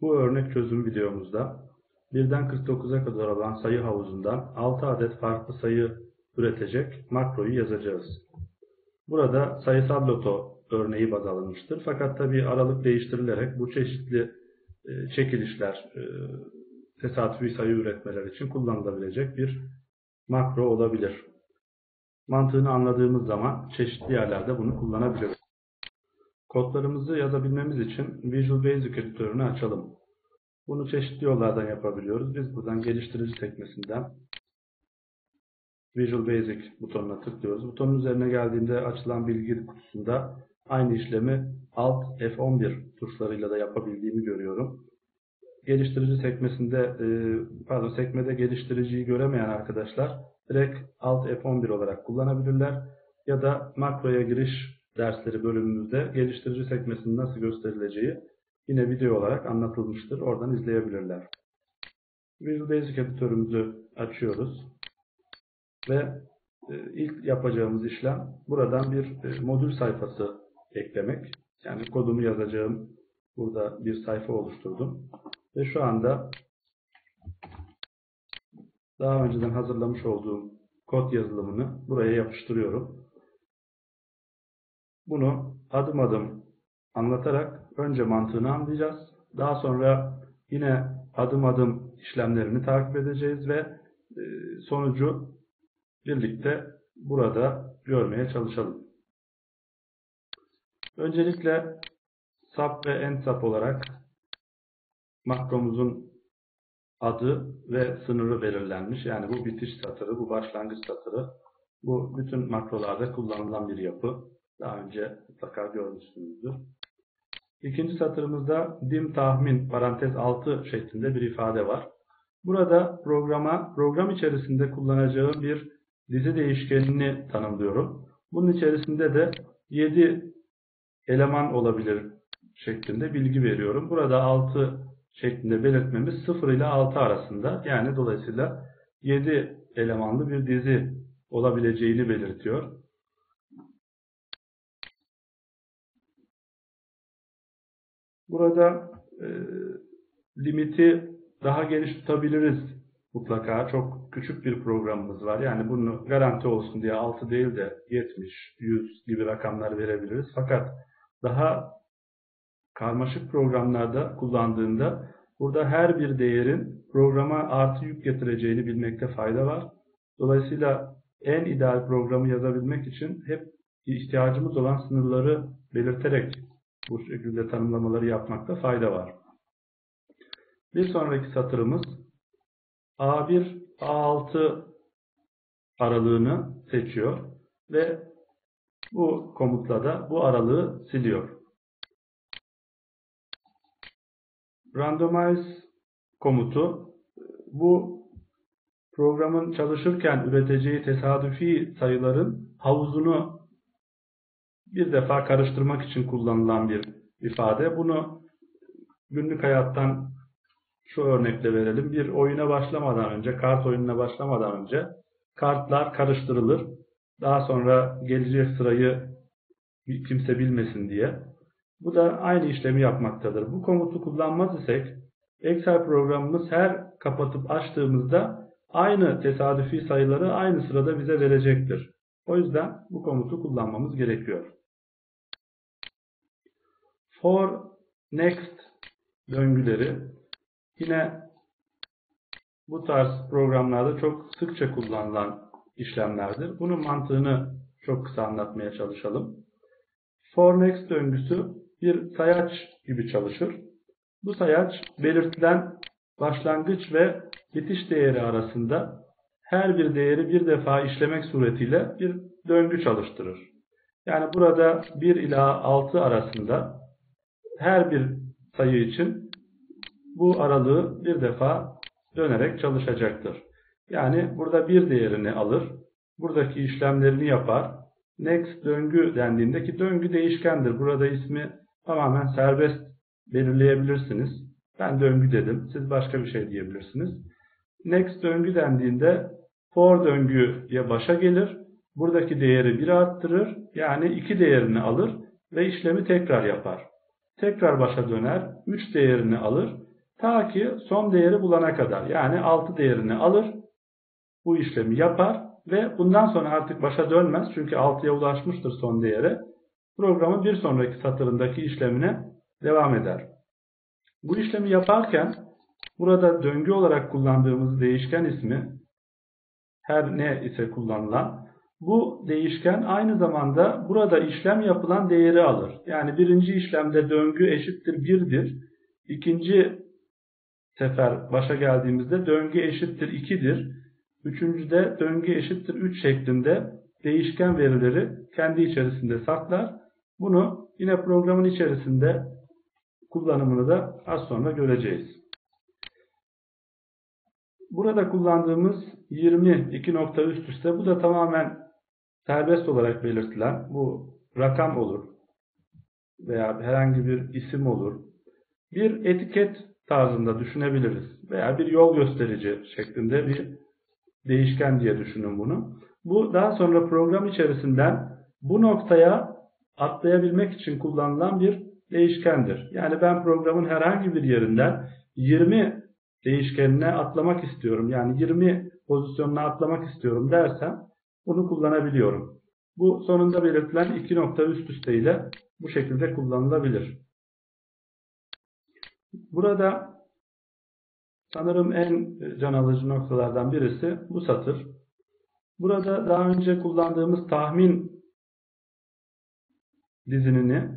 Bu örnek çözüm videomuzda 1'den 49'a kadar olan sayı havuzundan 6 adet farklı sayı üretecek makroyu yazacağız. Burada sayısal loto örneği baz alınmıştır. Fakat tabi aralık değiştirilerek bu çeşitli e, çekilişler, e, tesadüfi sayı üretmeler için kullanılabilecek bir makro olabilir. Mantığını anladığımız zaman çeşitli yerlerde bunu kullanabiliriz. Kodlarımızı yazabilmemiz için Visual Basic editörünü açalım. Bunu çeşitli yollardan yapabiliyoruz. Biz buradan geliştirici sekmesinden Visual Basic butonuna tıklıyoruz. Butonun üzerine geldiğinde açılan bilgi kutusunda aynı işlemi Alt F11 tuşlarıyla da yapabildiğimi görüyorum. Geliştirici sekmesinde e, pardon sekmede geliştiriciyi göremeyen arkadaşlar direkt Alt F11 olarak kullanabilirler. Ya da makroya giriş dersleri bölümümüzde geliştirici sekmesinin nasıl gösterileceği yine video olarak anlatılmıştır. Oradan izleyebilirler. Visual Basic editörümüzü açıyoruz. Ve e, ilk yapacağımız işlem buradan bir e, modül sayfası eklemek. Yani kodumu yazacağım burada bir sayfa oluşturdum. Ve şu anda daha önceden hazırlamış olduğum kod yazılımını buraya yapıştırıyorum. Bunu adım adım anlatarak önce mantığını anlayacağız. Daha sonra yine adım adım işlemlerini takip edeceğiz ve e, sonucu birlikte burada görmeye çalışalım. Öncelikle sub ve end sub olarak makromuzun adı ve sınırı belirlenmiş. Yani bu bitiş satırı, bu başlangıç satırı. Bu bütün makrolarda kullanılan bir yapı. Daha önce mutlaka görmüşsünüzdür. İkinci satırımızda dim tahmin parantez 6 şeklinde bir ifade var. Burada programa program içerisinde kullanacağım bir dizi değişkenini tanımlıyorum. Bunun içerisinde de 7 eleman olabilir şeklinde bilgi veriyorum. Burada 6 şeklinde belirtmemiz 0 ile 6 arasında. Yani dolayısıyla 7 elemanlı bir dizi olabileceğini belirtiyor. Burada e, limiti daha geniş tutabiliriz mutlaka. Çok küçük bir programımız var. Yani bunu garanti olsun diye 6 değil de 70, 100 gibi rakamlar verebiliriz. Fakat daha karmaşık programlarda kullandığında burada her bir değerin programa artı yük getireceğini bilmekte fayda var. Dolayısıyla en ideal programı yazabilmek için hep ihtiyacımız olan sınırları belirterek bu şekilde tanımlamaları yapmakta fayda var. Bir sonraki satırımız A1, A6 aralığını seçiyor ve bu komutla da bu aralığı siliyor. Randomize komutu bu programın çalışırken üreteceği tesadüfi sayıların havuzunu bir defa karıştırmak için kullanılan bir ifade. Bunu günlük hayattan şu örnekle verelim. Bir oyuna başlamadan önce, kart oyununa başlamadan önce kartlar karıştırılır. Daha sonra gelecek sırayı kimse bilmesin diye. Bu da aynı işlemi yapmaktadır. Bu komutu kullanmaz isek Excel programımız her kapatıp açtığımızda aynı tesadüfi sayıları aynı sırada bize verecektir. O yüzden bu komutu kullanmamız gerekiyor. For next döngüleri yine bu tarz programlarda çok sıkça kullanılan işlemlerdir. Bunun mantığını çok kısa anlatmaya çalışalım. For next döngüsü bir sayaç gibi çalışır. Bu sayaç belirtilen başlangıç ve bitiş değeri arasında her bir değeri bir defa işlemek suretiyle bir döngü çalıştırır. Yani burada 1 ila 6 arasında her bir sayı için bu aralığı bir defa dönerek çalışacaktır. Yani burada bir değerini alır, buradaki işlemlerini yapar. Next döngü dendiğinde ki döngü değişkendir. Burada ismi tamamen serbest belirleyebilirsiniz. Ben döngü dedim. Siz başka bir şey diyebilirsiniz. Next döngü dendiğinde for döngüye başa gelir. Buradaki değeri 1 arttırır. Yani 2 değerini alır ve işlemi tekrar yapar. Tekrar başa döner. 3 değerini alır Ta ki son değeri bulana kadar. Yani 6 değerini alır. Bu işlemi yapar ve bundan sonra artık başa dönmez. Çünkü 6'ya ulaşmıştır son değere. Programın bir sonraki satırındaki işlemine devam eder. Bu işlemi yaparken burada döngü olarak kullandığımız değişken ismi her ne ise kullanılan bu değişken aynı zamanda burada işlem yapılan değeri alır. Yani birinci işlemde döngü eşittir 1'dir. İkinci sefer başa geldiğimizde döngü eşittir 2'dir. Üçüncüde döngü eşittir 3 şeklinde değişken verileri kendi içerisinde saklar. Bunu yine programın içerisinde kullanımını da az sonra göreceğiz. Burada kullandığımız 20 iki nokta üst üste bu da tamamen serbest olarak belirtilen bu rakam olur veya herhangi bir isim olur. Bir etiket tarzında düşünebiliriz veya bir yol gösterici şeklinde bir değişken diye düşünün bunu. Bu daha sonra program içerisinden bu noktaya atlayabilmek için kullanılan bir değişkendir. Yani ben programın herhangi bir yerinden 20 değişkenine atlamak istiyorum. Yani 20 pozisyonuna atlamak istiyorum dersem bunu kullanabiliyorum. Bu sonunda belirtilen iki nokta üst üste ile bu şekilde kullanılabilir. Burada sanırım en can alıcı noktalardan birisi bu satır. Burada daha önce kullandığımız tahmin dizinini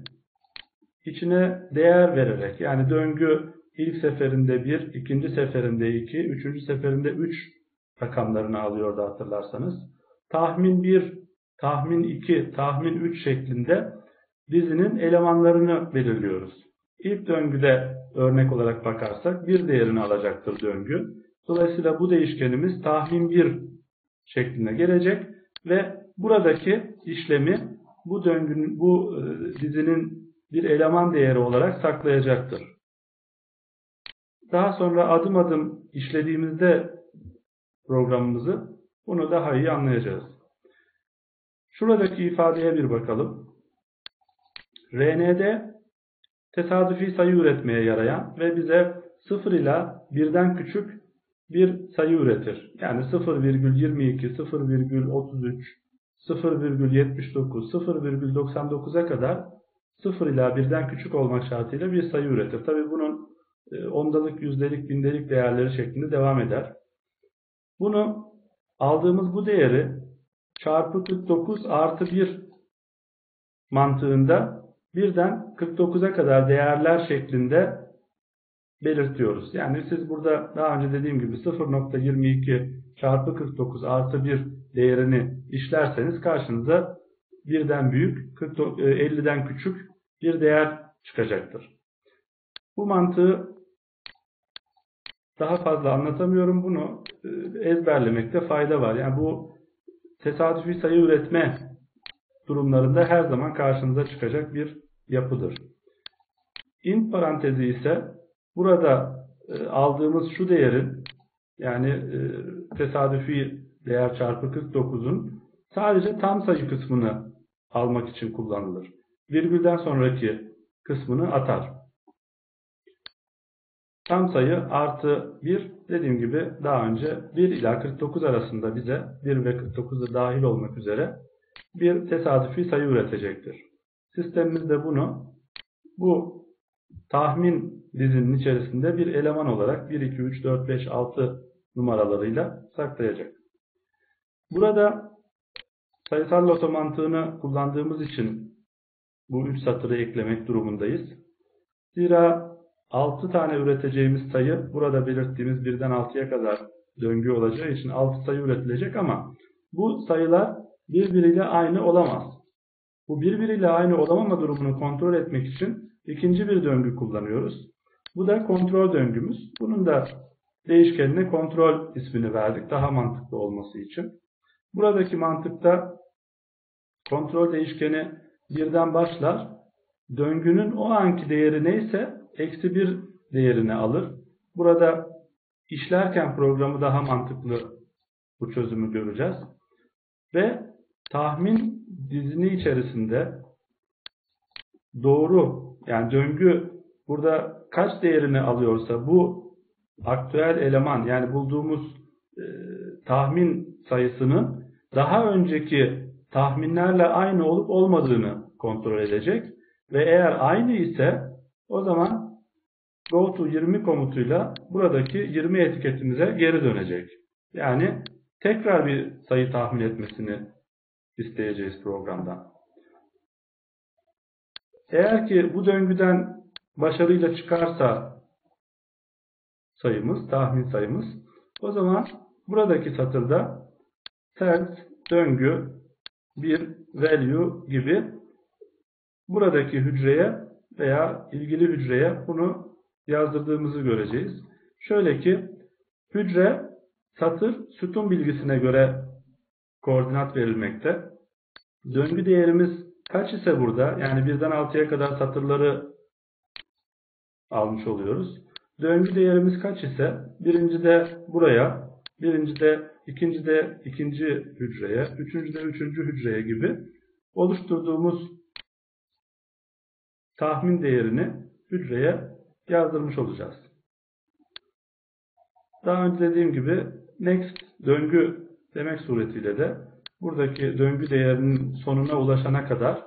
içine değer vererek yani döngü ilk seferinde 1, ikinci seferinde 2, üçüncü seferinde 3 rakamlarını alıyordu hatırlarsanız. Tahmin 1, tahmin 2, tahmin 3 şeklinde dizinin elemanlarını belirliyoruz. İlk döngüde örnek olarak bakarsak bir değerini alacaktır döngü. Dolayısıyla bu değişkenimiz tahmin 1 şeklinde gelecek ve buradaki işlemi bu döngünün bu e, dizinin bir eleman değeri olarak saklayacaktır. Daha sonra adım adım işlediğimizde programımızı bunu daha iyi anlayacağız. Şuradaki ifadeye bir bakalım. RND tesadüfi sayı üretmeye yarayan ve bize 0 ile 1'den küçük bir sayı üretir. Yani 0,22, 0,33, 0,79, 0,99'a kadar 0 ile 1'den küçük olmak şartıyla bir sayı üretir. Tabi bunun e, ondalık, yüzdelik, bindelik değerleri şeklinde devam eder. Bunu aldığımız bu değeri çarpı 49 artı 1 mantığında birden 49'a kadar değerler şeklinde belirtiyoruz. Yani siz burada daha önce dediğim gibi 0.22 çarpı 49 artı 1 değerini işlerseniz karşınıza birden büyük, 50'den e, küçük bir değer çıkacaktır. Bu mantığı daha fazla anlatamıyorum. Bunu e, ezberlemekte fayda var. Yani bu tesadüfi sayı üretme durumlarında her zaman karşınıza çıkacak bir yapıdır. int parantezi ise burada e, aldığımız şu değerin yani e, tesadüfi değer çarpı 49'un sadece tam sayı kısmını almak için kullanılır. Virgülden sonraki kısmını atar. Tam sayı artı 1 dediğim gibi daha önce 1 ila 49 arasında bize 1 ve 49'da dahil olmak üzere bir tesadüfi sayı üretecektir. Sistemimiz de bunu bu tahmin dizinin içerisinde bir eleman olarak 1, 2, 3, 4, 5, 6 numaralarıyla saklayacak. Burada sayısal loto mantığını kullandığımız için bu 3 satırı eklemek durumundayız. Zira 6 tane üreteceğimiz sayı burada belirttiğimiz 1'den 6'ya kadar döngü olacağı için 6 sayı üretilecek ama bu sayılar birbiriyle aynı olamaz. Bu birbiriyle aynı olamama durumunu kontrol etmek için ikinci bir döngü kullanıyoruz. Bu da kontrol döngümüz. Bunun da değişkenine kontrol ismini verdik daha mantıklı olması için. Buradaki mantıkta kontrol değişkeni birden başlar. Döngünün o anki değeri neyse eksi 1 değerini alır. Burada işlerken programı daha mantıklı bu çözümü göreceğiz. Ve tahmin dizini içerisinde doğru yani döngü burada kaç değerini alıyorsa bu aktüel eleman yani bulduğumuz e, tahmin sayısının daha önceki tahminlerle aynı olup olmadığını kontrol edecek. Ve eğer aynı ise o zaman go to 20 komutuyla buradaki 20 etiketimize geri dönecek. Yani tekrar bir sayı tahmin etmesini isteyeceğiz programdan. Eğer ki bu döngüden başarıyla çıkarsa sayımız, tahmin sayımız o zaman buradaki satırda ters, döngü, bir, value gibi buradaki hücreye veya ilgili hücreye bunu yazdırdığımızı göreceğiz. Şöyle ki hücre satır sütun bilgisine göre koordinat verilmekte. Döngü değerimiz kaç ise burada yani birden 6'ya kadar satırları almış oluyoruz. Döngü değerimiz kaç ise birincide buraya, birincide ikincide ikinci hücreye, üçüncüde üçüncü hücreye gibi oluşturduğumuz tahmin değerini hücreye yazdırmış olacağız. Daha önce dediğim gibi next döngü demek suretiyle de buradaki döngü değerinin sonuna ulaşana kadar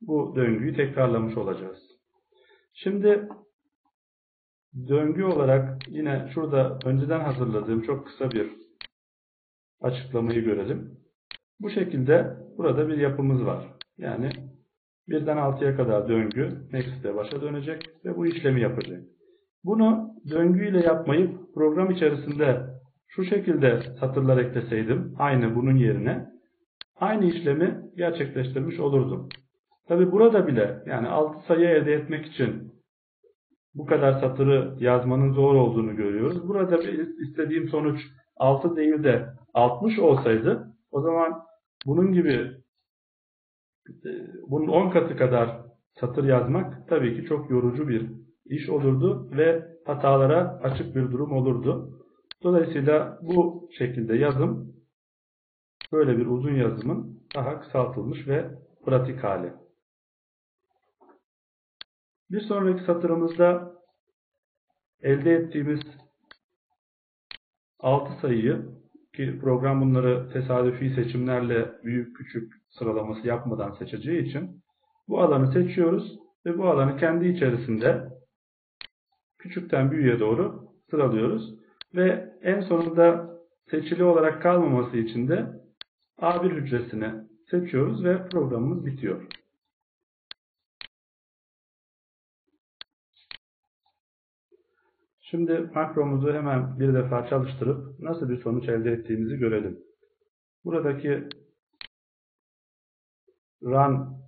bu döngüyü tekrarlamış olacağız. Şimdi döngü olarak yine şurada önceden hazırladığım çok kısa bir açıklamayı görelim. Bu şekilde burada bir yapımız var. Yani birden 6'ya kadar döngü next'te başa dönecek ve bu işlemi yapacak. Bunu döngüyle yapmayıp program içerisinde şu şekilde satırlar ekleseydim aynı bunun yerine aynı işlemi gerçekleştirmiş olurdum. Tabi burada bile yani 6 sayı elde etmek için bu kadar satırı yazmanın zor olduğunu görüyoruz. Burada istediğim sonuç 6 değil de 60 olsaydı o zaman bunun gibi bunun 10 katı kadar satır yazmak tabii ki çok yorucu bir iş olurdu ve hatalara açık bir durum olurdu. Dolayısıyla bu şekilde yazım böyle bir uzun yazımın daha kısaltılmış ve pratik hali. Bir sonraki satırımızda elde ettiğimiz 6 sayıyı ki program bunları tesadüfi seçimlerle büyük küçük sıralaması yapmadan seçeceği için bu alanı seçiyoruz ve bu alanı kendi içerisinde küçükten büyüğe doğru sıralıyoruz. Ve en sonunda seçili olarak kalmaması için de A1 hücresini seçiyoruz ve programımız bitiyor. Şimdi makromuzu hemen bir defa çalıştırıp nasıl bir sonuç elde ettiğimizi görelim. Buradaki Run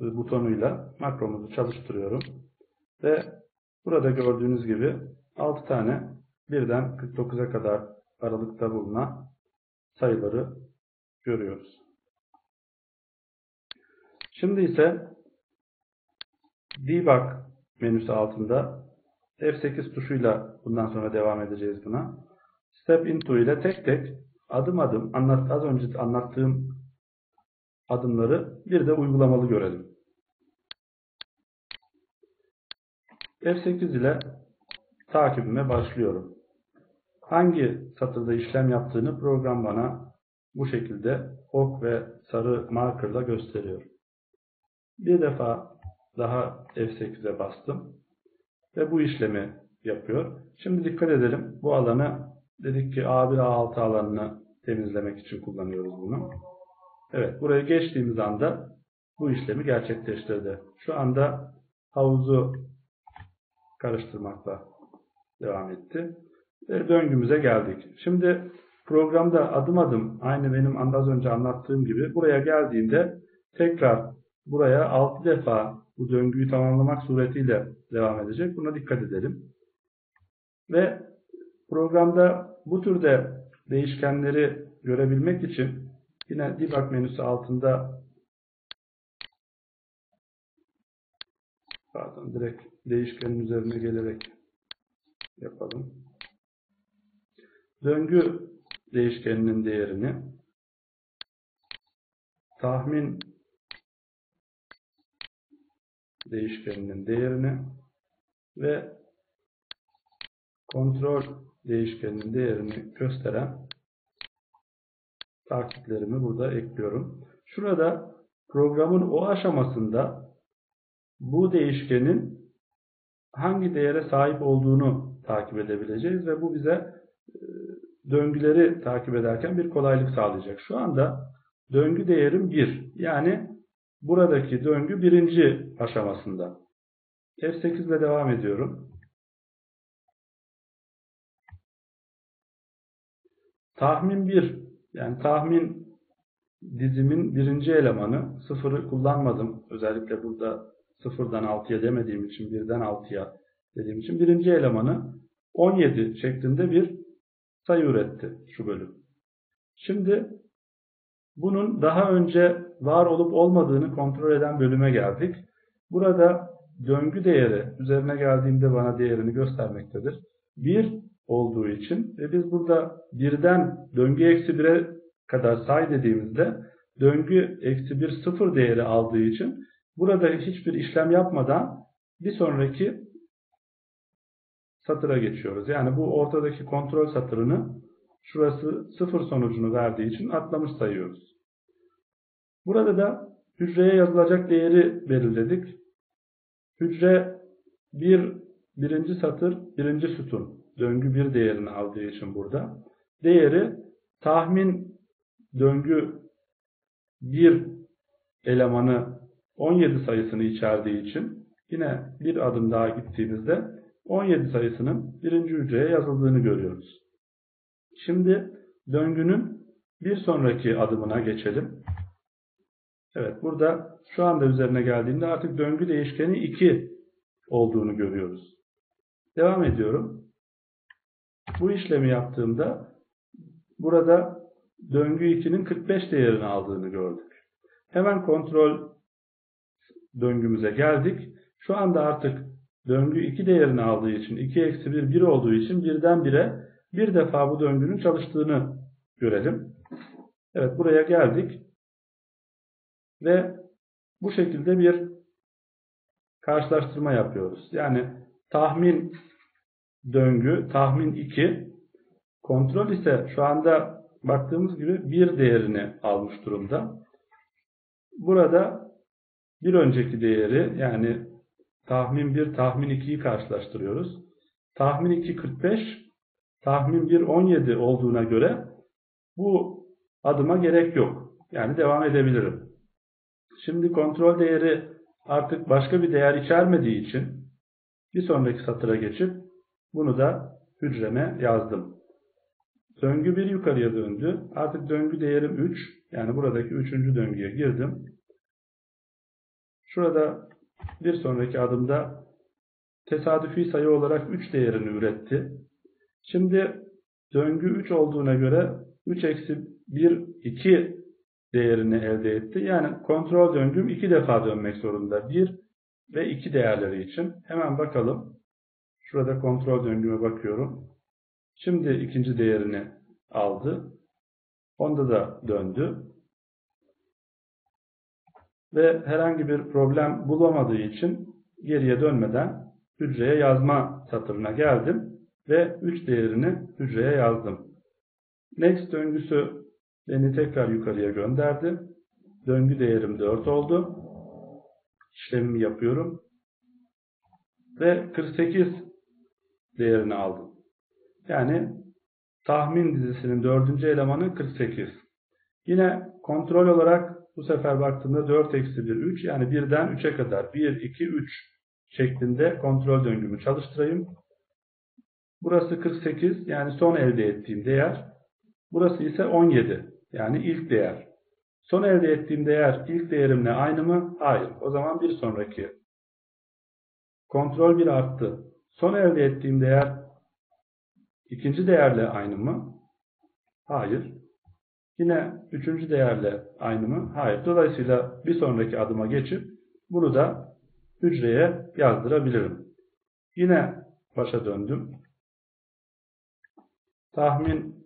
butonuyla makromuzu çalıştırıyorum. Ve burada gördüğünüz gibi 6 tane birden 49'a kadar aralıkta bulunan sayıları görüyoruz. Şimdi ise Debug menüsü altında F8 tuşuyla bundan sonra devam edeceğiz buna. Step into ile tek tek adım adım anlat, az önce anlattığım adımları bir de uygulamalı görelim. F8 ile takibime başlıyorum. Hangi satırda işlem yaptığını program bana bu şekilde ok ve sarı markerla gösteriyor. Bir defa daha F8'e bastım ve bu işlemi yapıyor. Şimdi dikkat edelim. Bu alanı dedik ki A1 A6 alanını temizlemek için kullanıyoruz bunu. Evet buraya geçtiğimiz anda bu işlemi gerçekleştirdi. Şu anda havuzu karıştırmakla devam etti. Ve döngümüze geldik. Şimdi programda adım adım aynı benim az önce anlattığım gibi buraya geldiğinde tekrar buraya 6 defa bu döngüyü tamamlamak suretiyle devam edecek. Buna dikkat edelim. Ve programda bu türde değişkenleri görebilmek için yine debug menüsü altında pardon direkt değişkenin üzerine gelerek yapalım. Döngü değişkeninin değerini tahmin değişkeninin değerini ve kontrol değişkeninin değerini gösteren takiplerimi burada ekliyorum. Şurada programın o aşamasında bu değişkenin hangi değere sahip olduğunu takip edebileceğiz ve bu bize e, döngüleri takip ederken bir kolaylık sağlayacak. Şu anda döngü değerim 1. Yani buradaki döngü birinci aşamasında. F8 ile devam ediyorum. Tahmin 1. Yani tahmin dizimin birinci elemanı. Sıfırı kullanmadım. Özellikle burada sıfırdan 6'ya demediğim için birden 6'ya dediğim için birinci elemanı 17 şeklinde bir sayı üretti şu bölüm. Şimdi bunun daha önce var olup olmadığını kontrol eden bölüme geldik. Burada döngü değeri üzerine geldiğimde bana değerini göstermektedir. 1 olduğu için ve biz burada birden döngü eksi 1'e kadar say dediğimizde döngü eksi 1 sıfır değeri aldığı için burada hiçbir işlem yapmadan bir sonraki satıra geçiyoruz. Yani bu ortadaki kontrol satırını şurası sıfır sonucunu verdiği için atlamış sayıyoruz. Burada da hücreye yazılacak değeri belirledik. Hücre bir birinci satır birinci sütun döngü bir değerini aldığı için burada. Değeri tahmin döngü bir elemanı 17 sayısını içerdiği için yine bir adım daha gittiğimizde 17 sayısının birinci hücreye yazıldığını görüyoruz. Şimdi döngünün bir sonraki adımına geçelim. Evet burada şu anda üzerine geldiğinde artık döngü değişkeni 2 olduğunu görüyoruz. Devam ediyorum. Bu işlemi yaptığımda burada döngü 2'nin 45 değerini aldığını gördük. Hemen kontrol döngümüze geldik. Şu anda artık döngü 2 değerini aldığı için 2 eksi 1 1 olduğu için birden 1'e bir defa bu döngünün çalıştığını görelim. Evet buraya geldik. Ve bu şekilde bir karşılaştırma yapıyoruz. Yani tahmin döngü, tahmin 2, kontrol ise şu anda baktığımız gibi 1 değerini almış durumda. Burada bir önceki değeri yani tahmin 1, tahmin 2'yi karşılaştırıyoruz. Tahmin 2 45, tahmin 1 17 olduğuna göre bu adıma gerek yok. Yani devam edebilirim. Şimdi kontrol değeri artık başka bir değer içermediği için bir sonraki satıra geçip bunu da hücreme yazdım. Döngü bir yukarıya döndü. Artık döngü değerim 3. Yani buradaki üçüncü döngüye girdim. Şurada bir sonraki adımda tesadüfi sayı olarak 3 değerini üretti. Şimdi döngü 3 olduğuna göre 3 eksi 1 2 değerini elde etti. Yani kontrol döngüm 2 defa dönmek zorunda. 1 ve 2 değerleri için. Hemen bakalım. Şurada kontrol döngüme bakıyorum. Şimdi ikinci değerini aldı. Onda da döndü. Ve herhangi bir problem bulamadığı için geriye dönmeden hücreye yazma satırına geldim. Ve 3 değerini hücreye yazdım. Next döngüsü beni tekrar yukarıya gönderdi. Döngü değerim 4 oldu. İşlemimi yapıyorum. Ve 48 değerini aldım. Yani tahmin dizisinin dördüncü elemanı 48. Yine kontrol olarak bu sefer baktığımda 4 eksi 1 3 yani 1'den 3'e kadar 1 2 3 şeklinde kontrol döngümü çalıştırayım. Burası 48 yani son elde ettiğim değer. Burası ise 17 yani ilk değer. Son elde ettiğim değer ilk değerimle aynı mı? Hayır. O zaman bir sonraki. Kontrol 1 arttı. Son elde ettiğim değer ikinci değerle aynı mı? Hayır. Yine üçüncü değerle aynı mı? Hayır. Dolayısıyla bir sonraki adıma geçip bunu da hücreye yazdırabilirim. Yine başa döndüm. Tahmin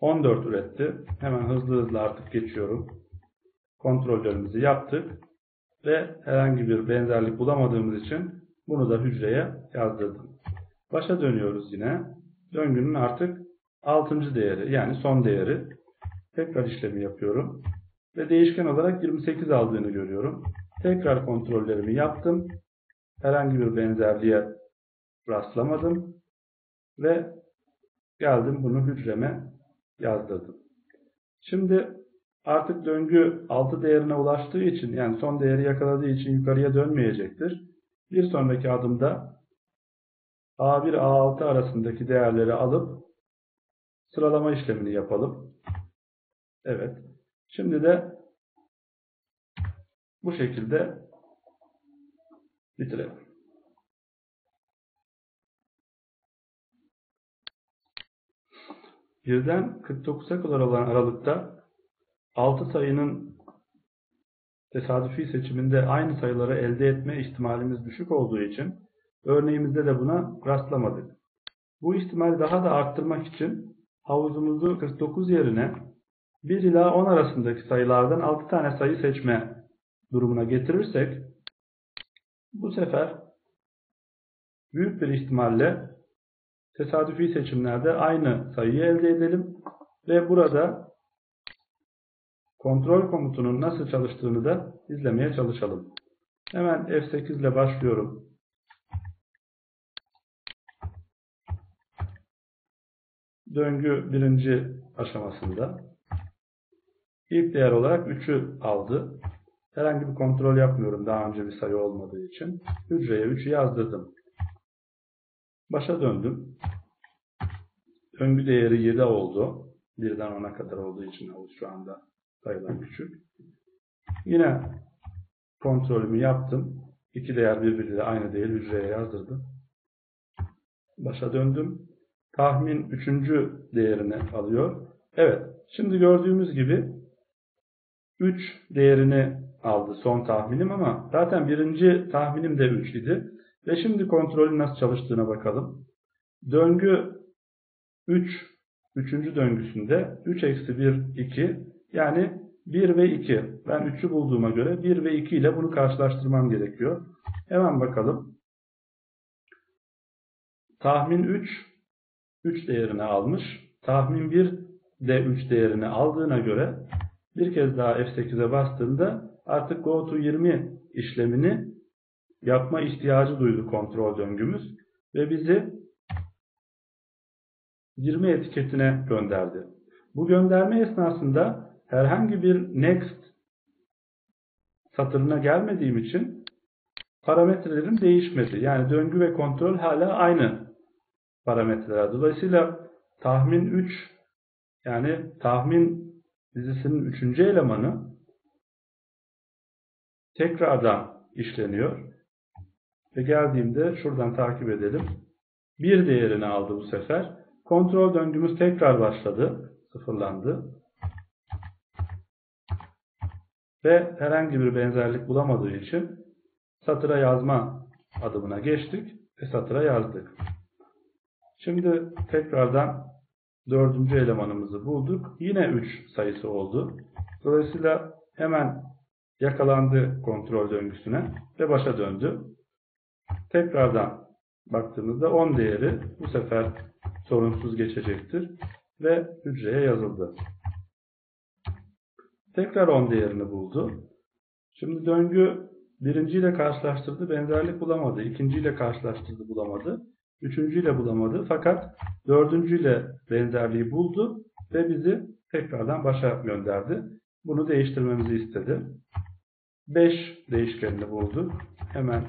14 üretti. Hemen hızlı hızlı artık geçiyorum. Kontrollerimizi yaptık. Ve herhangi bir benzerlik bulamadığımız için Bunu da hücreye yazdırdım. Başa dönüyoruz yine. Döngünün artık 6. değeri yani son değeri. Tekrar işlemi yapıyorum. Ve değişken olarak 28 aldığını görüyorum. Tekrar kontrollerimi yaptım. Herhangi bir benzerliğe rastlamadım. Ve geldim bunu hücreme yazdırdım. Şimdi artık döngü 6 değerine ulaştığı için yani son değeri yakaladığı için yukarıya dönmeyecektir. Bir sonraki adımda A1 A6 arasındaki değerleri alıp sıralama işlemini yapalım. Evet. Şimdi de bu şekilde bitirelim. Birden 49'a kadar olan aralıkta 6 sayının tesadüfi seçiminde aynı sayıları elde etme ihtimalimiz düşük olduğu için örneğimizde de buna rastlamadık. Bu ihtimali daha da arttırmak için havuzumuzu 49 yerine 1 ila 10 arasındaki sayılardan 6 tane sayı seçme durumuna getirirsek bu sefer büyük bir ihtimalle tesadüfi seçimlerde aynı sayıyı elde edelim ve burada kontrol komutunun nasıl çalıştığını da izlemeye çalışalım. Hemen F8 ile başlıyorum. Döngü birinci aşamasında. İlk değer olarak 3'ü aldı. Herhangi bir kontrol yapmıyorum daha önce bir sayı olmadığı için. Hücreye 3'ü yazdırdım. Başa döndüm. Döngü değeri 7 oldu. 1'den 10'a kadar olduğu için havuz şu anda sayılar küçük. Yine kontrolümü yaptım. İki değer birbiriyle aynı değil hücreye yazdırdım. Başa döndüm. Tahmin üçüncü değerini alıyor. Evet. Şimdi gördüğümüz gibi 3 değerini aldı son tahminim ama zaten birinci tahminim de 3 idi. Ve şimdi kontrolün nasıl çalıştığına bakalım. Döngü 3, üçüncü döngüsünde 3 eksi 1, 2 yani 1 ve 2. Ben 3'ü bulduğuma göre 1 ve 2 ile bunu karşılaştırmam gerekiyor. Hemen bakalım. Tahmin 3, 3 değerini almış. Tahmin 1 de 3 değerini aldığına göre bir kez daha F8'e bastığında artık Go to 20 işlemini yapma ihtiyacı duydu kontrol döngümüz ve bizi 20 etiketine gönderdi. Bu gönderme esnasında herhangi bir next satırına gelmediğim için parametrelerim değişmedi. Yani döngü ve kontrol hala aynı parametreler. Dolayısıyla tahmin 3 yani tahmin dizisinin 3. elemanı tekrardan işleniyor. Ve geldiğimde şuradan takip edelim. Bir değerini aldı bu sefer. Kontrol döngümüz tekrar başladı. Sıfırlandı. Ve herhangi bir benzerlik bulamadığı için satıra yazma adımına geçtik ve satıra yazdık. Şimdi tekrardan dördüncü elemanımızı bulduk. Yine 3 sayısı oldu. Dolayısıyla hemen yakalandı kontrol döngüsüne ve başa döndü. Tekrardan baktığımızda 10 değeri bu sefer sorunsuz geçecektir ve hücreye yazıldı. Tekrar 10 değerini buldu. Şimdi döngü birinciyle karşılaştırdı, benzerlik bulamadı. İkinciyle karşılaştırdı, bulamadı. Üçüncüyle bulamadı. Fakat dördüncüyle benzerliği buldu ve bizi tekrardan başa gönderdi. Bunu değiştirmemizi istedi. 5 değişkenini bulduk. Hemen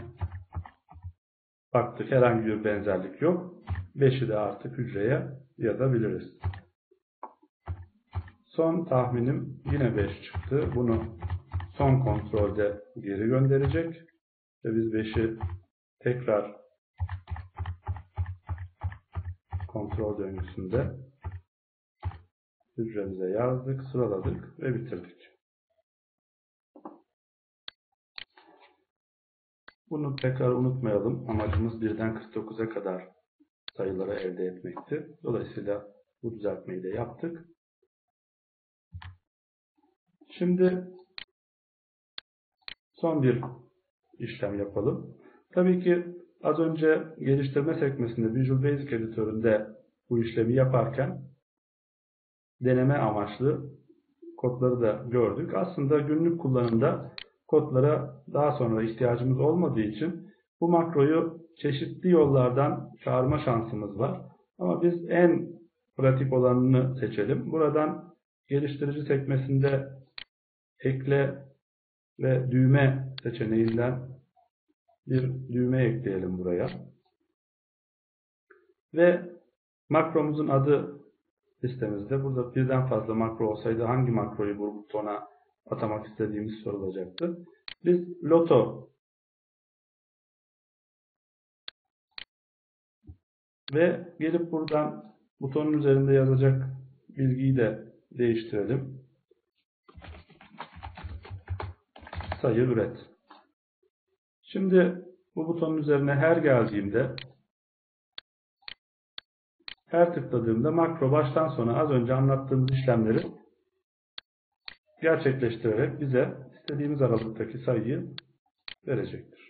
baktık herhangi bir benzerlik yok. 5'i de artık hücreye yazabiliriz. Son tahminim yine 5 çıktı. Bunu son kontrolde geri gönderecek. Ve biz 5'i tekrar kontrol döngüsünde hücremize yazdık, sıraladık ve bitirdik. Bunu tekrar unutmayalım. Amacımız 1'den 49'a kadar sayıları elde etmekti. Dolayısıyla bu düzeltmeyi de yaptık. Şimdi son bir işlem yapalım. Tabii ki Az önce geliştirme sekmesinde Visual Basic editöründe bu işlemi yaparken deneme amaçlı kodları da gördük. Aslında günlük kullanımda kodlara daha sonra ihtiyacımız olmadığı için bu makroyu çeşitli yollardan çağırma şansımız var. Ama biz en pratik olanını seçelim. Buradan geliştirici sekmesinde ekle ve düğme seçeneğinden bir düğme ekleyelim buraya. Ve makromuzun adı listemizde. Burada birden fazla makro olsaydı hangi makroyu bu butona atamak istediğimiz sorulacaktı. Biz loto ve gelip buradan butonun üzerinde yazacak bilgiyi de değiştirelim. Sayı üret. Şimdi bu butonun üzerine her geldiğimde her tıkladığımda makro baştan sona az önce anlattığımız işlemleri gerçekleştirerek bize istediğimiz aralıktaki sayıyı verecektir.